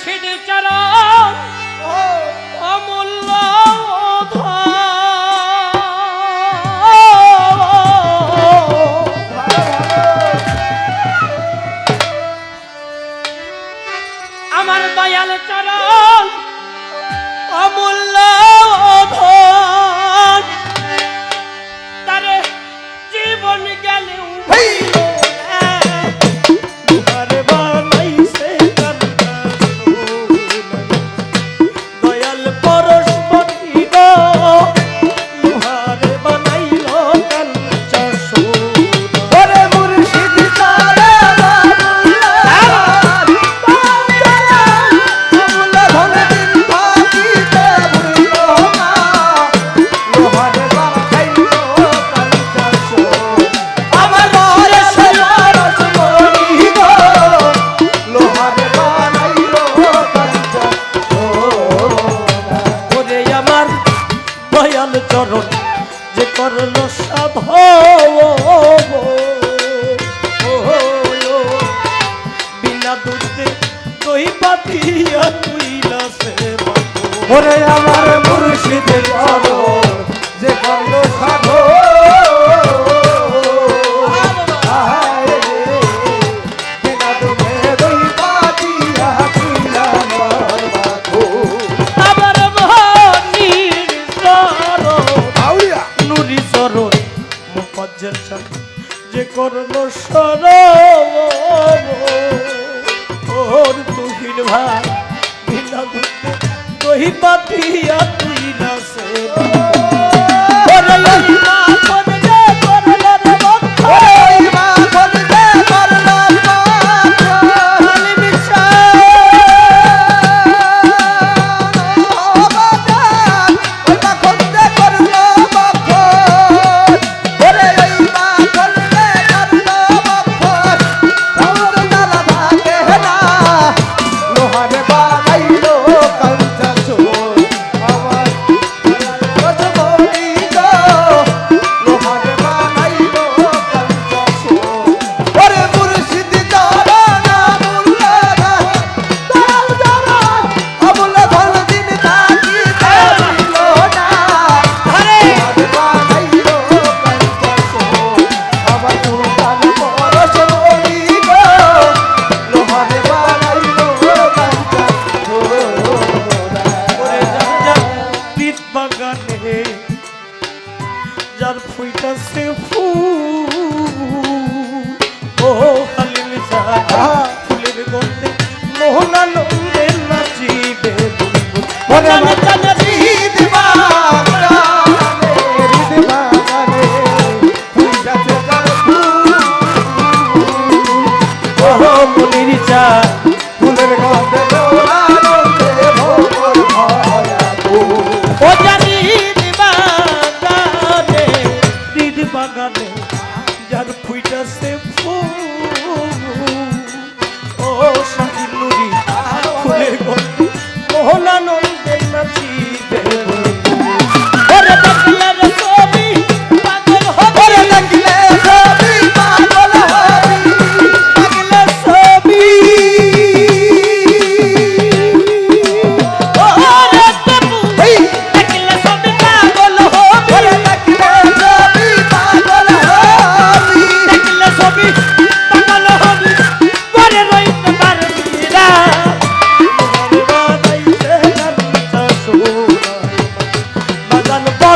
মুর্শিদ চরণ। ও কারণ যে করল সাধ বিনা দুধে দই পাতিয়া তুইলা সে আমার মুর্শিদের যে করল সাধ গন্ডে মোহনানন্দে নাচিবে মনে আমার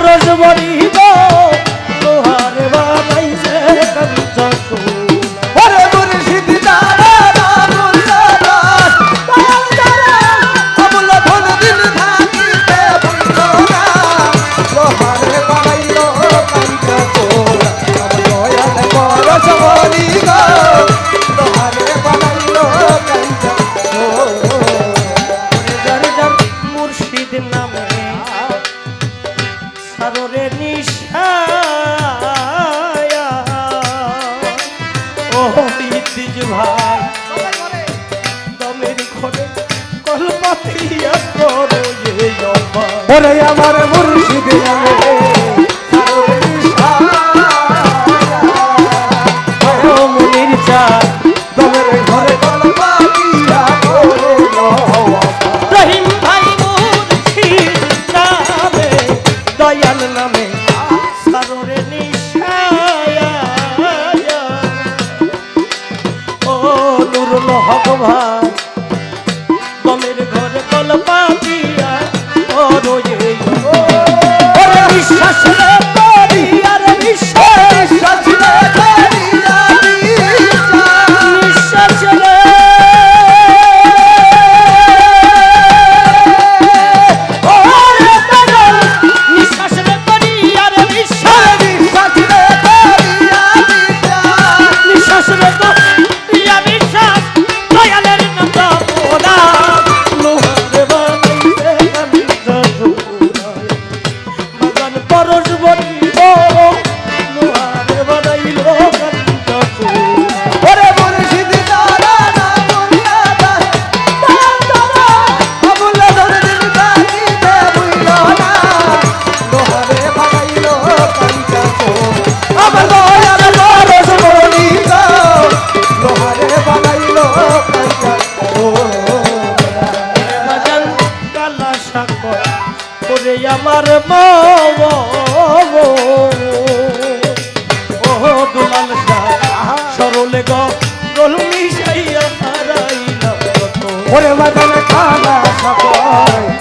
খরচ বড়িব 哦好。মৌ ও সরলে গ রল মিশাইয়া হারাইলা কত। ওরে বাদন খানা সকল।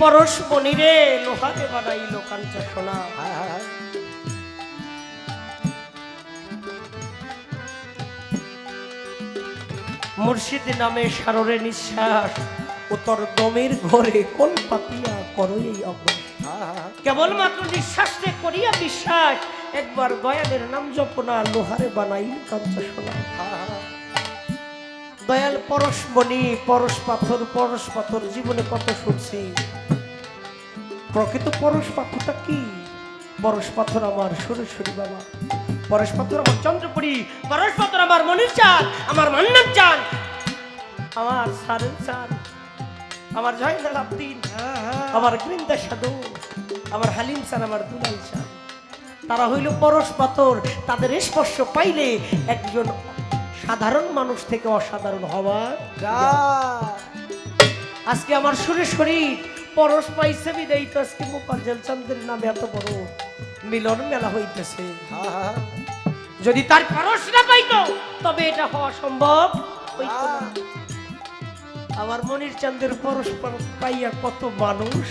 পরশ বনিরে লোহারে বানাইল কাঞ্চা সোনা। মুর্শিদ নামে সাররে নিঃশ্বাস ও তোর দমের ঘরে কোন পাতিয়া করো এই অভ্যাস কেবলমাত্র নিঃশ্বাসে করিয়া বিশ্বাস একবার দয়ালের নাম জপনা লোহারে বানাইল কাঞ্চা সোনা। দয়াল পরশ মণি পরশ পাথর পরশ পাথর, জীবনে কত শুনছি। প্রকৃত পরশ পাথরটা কি? পরশ পাথর আমার সুরেশ্বরী বাবা। পরশ পাথর আমার চন্দ্রপুরী, পরশ পাথর আমার মনির চাঁদ, আমার মান্নার চাঁদ, আমার সারের চাঁদ, আমার জয়নাল আব্দিন আমার গৃন্দা সাধু, আমার হালিম চান আমার দুলাল চান তারা হইল পরশ পাথর, তাদের স্পর্শ পাইলে একজন সাধারণ মানুষ থেকে অসাধারণ হওয়া। আজকে আমার সুরেশ্বরী পরশ পাইছে বিদায়ী তো আজকে মোপাঞ্জল চন্দ্রের নামে এত বড় মিলন মেলা হইতেছে। যদি তার পরশ না পাইতো তবে এটা হওয়া সম্ভব আমার মনির চাঁদের পরশ পাইয়া কত মানুষ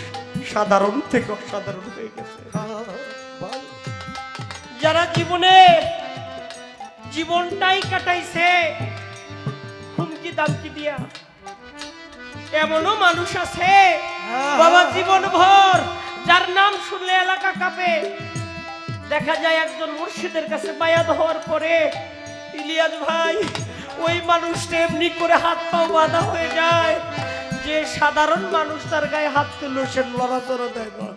সাধারণ থেকে অসাধারণ হয়ে গেছে। যারা জীবনে জীবনটাই কাটাইছে। হুমকি দামকি দিয়া। এমনও মানুষ আছে। বাবা জীবন ভর যার নাম শুনলে এলাকা কাঁপে। দেখা যায় একজন মুর্শিদের কাছে বায়াত হওয়ার পরে ইলিয়াস ভাই ওই মানুষটা এমনি করে হাত পাও বাঁধা হয়ে যায়। যে সাধারণ মানুষ তার গায়ে হাত তুললো সে লড়াচড়া দেয় না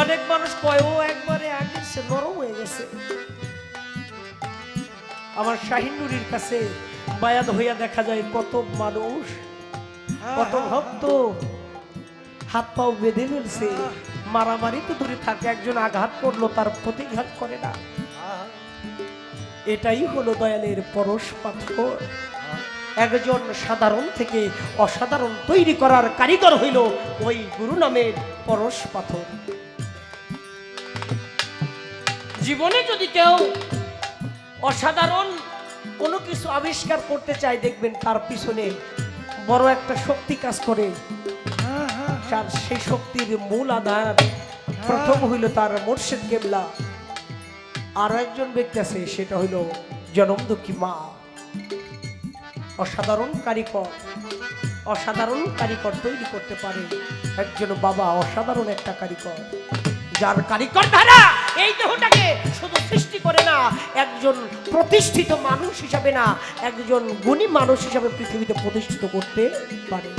অনেক মানুষ কয় ও একবারে আগে সে নরম হয়ে গেছে। আমার শাহিন নুরির কাছে বায়াত হইয়া দেখা যায় কত মানুষ কত ভক্ত হাত পাও বেঁধে ফেলছে। মারামারি তো দূরে থাকে একজন আঘাত করল তার প্রতিঘাত করে না। এটাই হলো দয়ালের পরশ পাথর। একজন সাধারণ থেকে অসাধারণ তৈরি করার কারিগর হইল ওই গুরু নামের পরশ পাথর। জীবনে যদি কেউ অসাধারণ কোনো কিছু আবিষ্কার করতে চায় দেখবেন তার পিছনে বড় একটা শক্তি কাজ করে। তার সেই শক্তির মূল আধার প্রথম হইল তার মোর্শেদ কেবলা। আর একজন ব্যক্তি আছে, সেটা হইল জনমদুখী মা। অসাধারণ কারিগর অসাধারণ কারিকর তৈরি করতে পারে। একজন বাবা অসাধারণ একটা কারিগর যার কারিগর ধারা এই দেহটাকে শুধু সৃষ্টি করে না, একজন প্রতিষ্ঠিত মানুষ হিসাবে না, একজন গুণী মানুষ হিসাবে পৃথিবীতে প্রতিষ্ঠিত করতে পারে।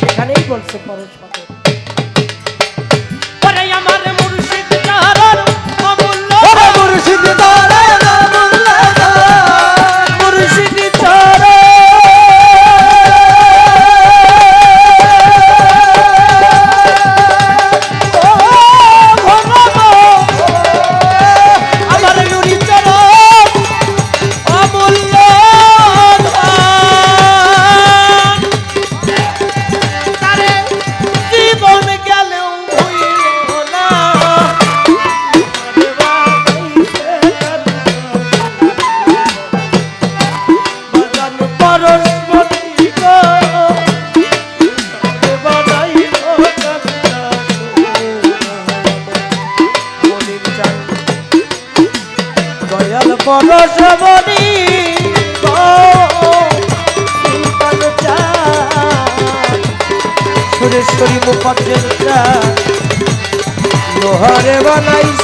সেখানেই বলছে পরশ বানাইছে।